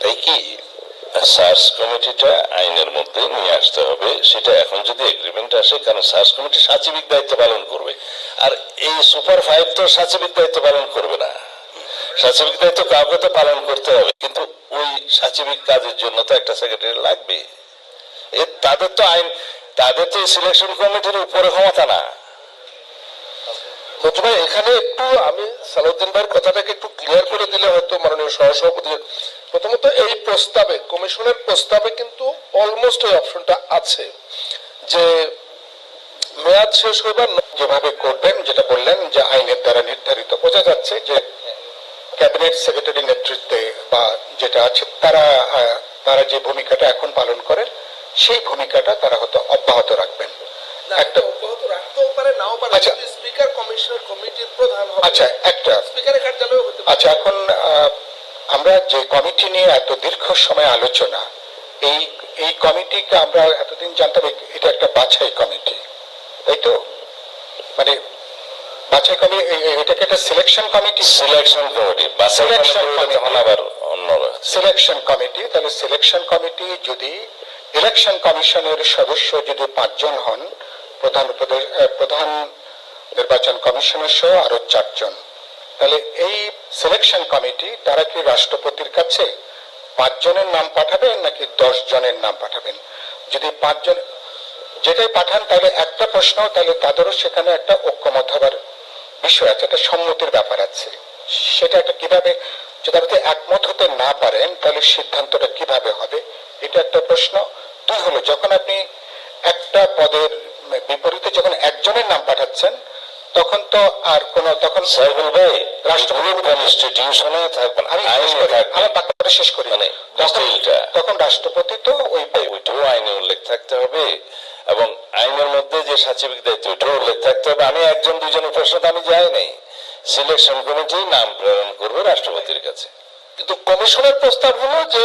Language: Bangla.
তাই কি? সার্চ কমিটিটা আইনের মধ্যে নিয়ে আসতে হবে, সেটা এখন যদি এগ্রিমেন্ট আসে, কারণ সার্চ কমিটি সাচিবিক দায়িত্ব পালন করবে। আর এই সুপার ফাইভ তো সাচিবিক দায়িত্ব পালন করবে না। সাচিবিক দায়িত্ব কাউকে তো পালন করতে হবে, কিন্তু ওই সাচিবিক কাজের জন্য তো একটা সেক্রেটারি লাগবে। এ তাদের তো আইন, তাদের তো সিলেকশন কমিটির উপরে ক্ষমতা না। এখানে একটু আমি সালাউদ্দিন ভাইয়ের কথাটাকে একটু ক্লিয়ার করে দিলে হয়তো মাননীয় সহসভাপতি প্রথমত এই প্রস্তাবে কমিশনের প্রস্তাবে কিন্তু অলমোস্ট এই অপশনটা আছে যে মেয়াদ শেষ হইবার যেভাবে করবেন যেটা বললেন যে আইনের দ্বারা নির্ধারিত বোঝা যাচ্ছে যে ক্যাবিনেট সেক্রেটারি নেতৃত্বে বা যেটা আছে তারা তারা যে ভূমিকাটা এখন পালন করেন সেই ভূমিকাটা তারা হয়তো অব্যাহত রাখবেন। একটা অব্যাহত রাখতেও পারে নাও পারে আচ্ছা। স্পিকার কমিশনের কমিটির প্রধান আচ্ছা একটা স্পিকারের কার্যালয়ে হতে আচ্ছা এখন আমরা যে কমিটি নিয়ে এত দীর্ঘ সময় আলোচনা এই এই কমিটিকে আমরা এতদিন জানতাম এটা একটা বাছাই কমিটি তাই তো? মানে বাছাই কমিটি এটাকে একটা selection committee selection committee Selection committee আবার সিলেকশন কমিটি তাহলে সিলেকশন কমিটি যদি ইলেকশন কমিশনের সদস্য যদি পাঁচজন হন প্রধান প্রধান নির্বাচন কমিশনের সহ আরও চারজন। তাহলে এই সিলেকশন কমিটি তারা কি রাষ্ট্রপতির কাছে পাঁচজনের নাম পাঠাবেন নাকি দশ জনের নাম পাঠাবেন? যদি পাঁচজন, যেটাই পাঠান তাহলে একটা প্রশ্ন, তাহলে তাদেরও সেখানে একটা ঐক্যমত হবার বিষয় আছে, একটা সম্মতির ব্যাপার আছে। সেটা একটা কীভাবে, যদি আপনি একমত হতে না পারেন, তাহলে সিদ্ধান্তটা কীভাবে হবে? এটা একটা প্রশ্ন। দুই হলো, যখন আপনি একটা পদের বিপরীতে যখন একজনের নাম পাঠাচ্ছেন তখন তো আর কোন তখন থাকবেন। আমি আমার বাক্যটা শেষ করি। মানে তখন রাষ্ট্রপতি তো ওই ওইটাও আইনে উল্লেখ থাকতে হবে। এবং আইনের মধ্যে যে সাচিবিক দায়িত্ব ওইটাও উল্লেখ থাকতে হবে। আমি একজন দুজনের প্রশ্নতে আমি যাই নাই। সিলেকশন কমিটি নাম প্রেরণ করবে রাষ্ট্রপতির কাছে। কিন্তু কমিশনের প্রস্তাব হলো যে